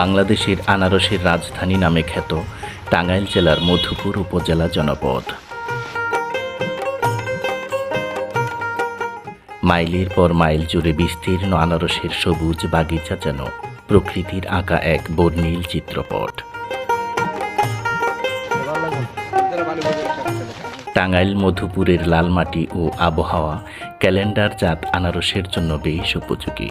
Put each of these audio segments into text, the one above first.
বাংলাদেশের আনারসের রাজধানী নামে খ্যাত টাঙ্গাইল জেলার মধুপুর উপজেলা জনপদ। মাইলের পর মাইল জুড়ে বিস্তীর্ণ আনারসের সবুজ বাগিচা যেন প্রকৃতির আঁকা এক বর্ণিল চিত্রপট। টাঙ্গাইল মধুপুরের লাল মাটি ও আবহাওয়া ক্যালেন্ডার জাত আনারসের জন্য বেশ উপযোগী।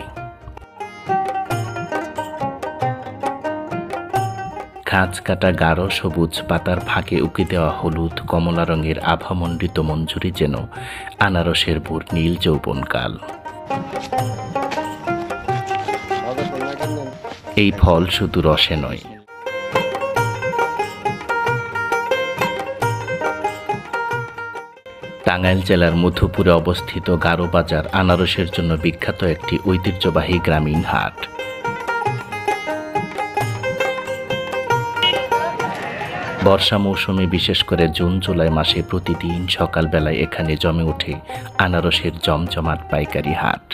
খাঁজ কাটা গাঢ় সবুজ পাতার ফাঁকে উকি দেওয়া হলুদ কমলা রঙের আভামণ্ডিত মঞ্জুরি যেন আনারসের বুর নীল যৌবনকাল। এই ফল শুধু রসে নয়। টাঙ্গাইল জেলার মধুপুরে অবস্থিত গারো বাজার আনারসের জন্য বিখ্যাত একটি ঐতিহ্যবাহী গ্রামীণ হাট। বর্ষা মৌসুমে বিশেষ করে জুন, জুলাই মাসে প্রতিদিন সকালবেলায় এখানে জমে ওঠে আনারসের জমজমাট পাইকারি হাট।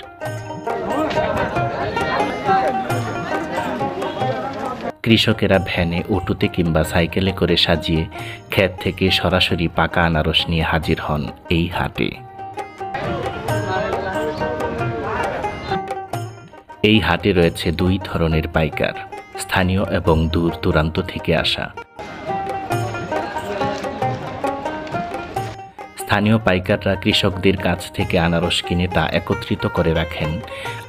কৃষকেরা ভ্যানে, অটোতে কিংবা সাইকেলে করে সাজিয়ে ক্ষেত থেকে সরাসরি পাকা আনারস নিয়ে হাজির হন এই হাটে। এই হাটে রয়েছে দুই ধরনের পাইকার, স্থানীয় এবং দূর দূরান্ত থেকে আসা। স্থানীয় পাইকাররা কৃষকদের কাছ থেকে আনারস কিনে তা একত্রিত করে রাখেন।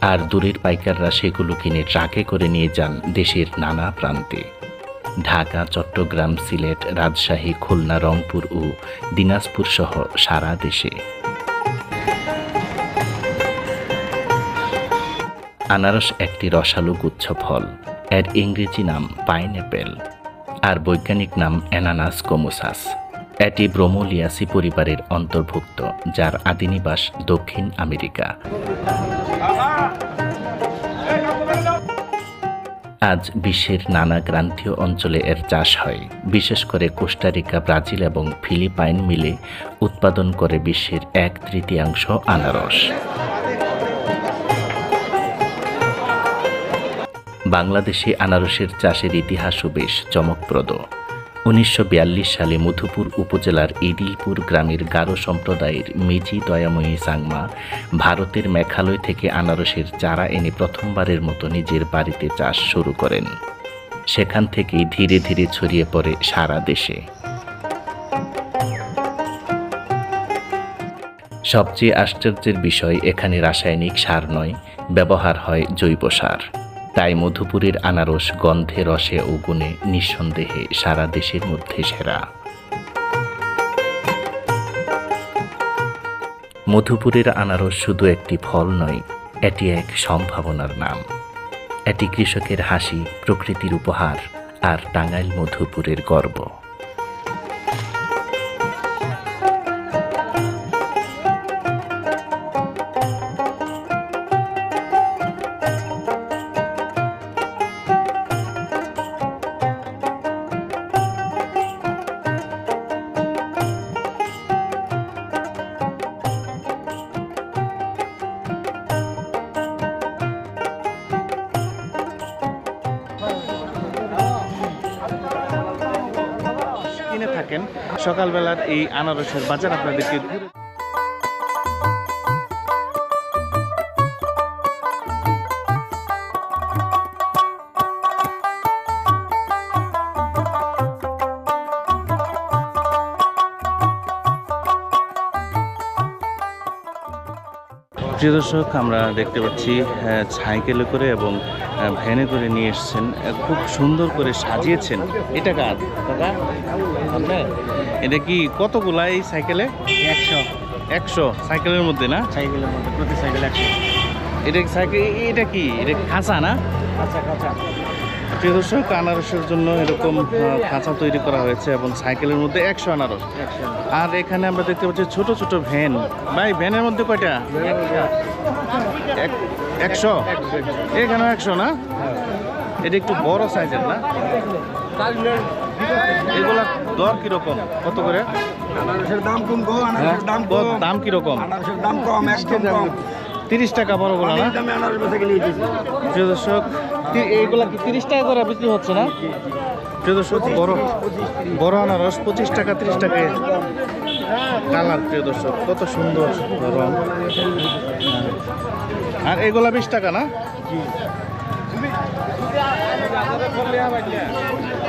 আর দূরের পাইকাররা সেগুলো কিনে ট্রাকে করে নিয়ে যান দেশের নানা প্রান্তে। ঢাকা, চট্টগ্রাম, সিলেট, রাজশাহী, খুলনা, রংপুর ও দিনাজপুর সহ সারা দেশে। আনারস একটি রসালো গুচ্ছ ফল। এর ইংরেজি নাম পাইনঅ্যাপেল। আর বৈজ্ঞানিক নাম অ্যানানাস কোমোসাস। এটি ব্রোমোলিয়াসি পরিবারের অন্তর্ভুক্ত, যার আদিনিবাস দক্ষিণ আমেরিকা। আজ বিশ্বের নানা ক্রান্তীয় অঞ্চলে এর চাষ হয়। বিশেষ করে কোস্টারিকা ব্রাজিল এবং ফিলিপাইন মিলে উৎপাদন করে বিশ্বের এক তৃতীয়াংশ আনারস। বাংলাদেশে আনারসের চাষের ইতিহাসও বেশ চমকপ্রদ। উনিশশো বিয়াল্লিশ সালে মধুপুর উপজেলার ইদিলপুর গ্রামের গারো সম্প্রদায়ের মেজি দয়াময়ী সাংমা ভারতের মেঘালয় থেকে আনারসের চারা এনে প্রথমবারের মতো নিজের বাড়িতে চাষ শুরু করেন। সেখান থেকেই ধীরে ধীরে ছড়িয়ে পড়ে সারা দেশে। সবচেয়ে আশ্চর্যের বিষয়, এখানে রাসায়নিক সার নয়, ব্যবহার হয় জৈব সার। তাই মধুপুরের আনারস গন্ধে রসে ও গুণে নিঃসন্দেহে সারা দেশের মধ্যে সেরা। মধুপুরের আনারস শুধু একটি ফল নয়, এটি এক সম্ভাবনার নাম। এটি কৃষকের হাসি, প্রকৃতির উপহার আর টাঙ্গাইল মধুপুরের গর্ব। কিনে থাকেন। সকালবেলার এই আনারসের বাজার আপনাদেরকে প্রিয় দর্শক আমরা দেখতে পাচ্ছি আহ, সাইকেলে করে এবং ভ্যানে করে নিয়ে এসছেন খুব সুন্দর করে সাজিয়েছেন। এটা কার? দাদা? আপনার? এটা কি কতগুলা এই সাইকেলে? একশো। একশো? সাইকেলের মধ্যে না? সাইকেলের মধ্যে প্রতি সাইকেল একশো। এটা সাইকেল এটা কি? এটা খাঁচা না? খাঁচা প্রিয় দর্শক আনারসের জন্য এরকম খাঁচা তৈরি করা হয়েছে এবং সাইকেলের মধ্যে একশো আনারস। আর এখানে আমরা দেখতে পাচ্ছি ছোট ছোট ভ্যান। ভাই ভ্যানের মধ্যে কয়টা? একশো? এখানেও একশো না? এটা একটু বড় সাইজের না? এগুলা দর কীরকম? কত করে? দাম কম দাম কম। দাম কীরকম? দাম কম একদম কম। তিরিশ টাকা বড় বলা না? প্রিয় দর্শক এইগুলা কি তিরিশ টাকা করে বিক্রি হচ্ছে না? প্রিয় দর্শক বড় বড় আনারস পঁচিশ টাকা তিরিশ টাকায় কালার প্রিয় দর্শক কত সুন্দর রং। আর এগুলা বিশ টাকা না?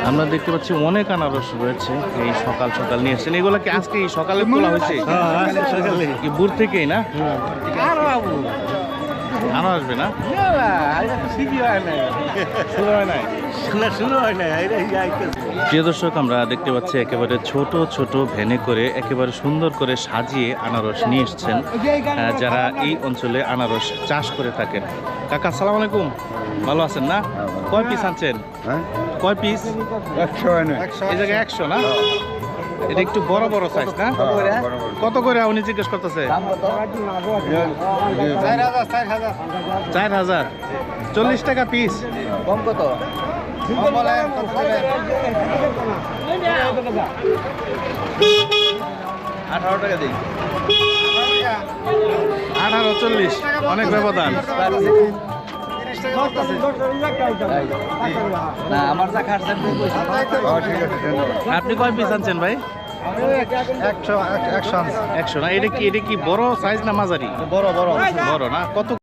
আমরা দেখতে পাচ্ছি অনেক আনারস রয়েছে এই সকাল সকাল নিয়ে এসেছেন এগুলো কি আজকে এই সকালে তোলা হয়েছে? বুর থেকেই না? আরও আসবে না? শুরু হয় নাই? শুরু হয় না প্রিয় দর্শক আমরা দেখতে পাচ্ছি একেবারে ছোট ছোট ভ্যানে করে একেবারে সুন্দর করে সাজিয়ে আনারস নিয়ে এসছেন যারা এই অঞ্চলে আনারস চাষ করে থাকেন। কাকা সালাম আলাইকুম। ভালো আছেন না? কয় পিস আনছেন? কয় পিস একশো হয় এই জায়গায় একশো না? এটা একটু বড় বড় সাইজ না? কত করে উনি জিজ্ঞেস করতেছে? চার হাজার। চল্লিশ টাকা পিস কম কত? আঠারো টাকা দিই আঠারো চল্লিশ। অনেক ব্যবধান। না আমার যা খাটছেন আপনি কয় পিস আনছেন ভাই? একশো একশো একশো না? এটা কি এটা কি বড় সাইজ না মাঝারি? বড় বড়। বড় না? কত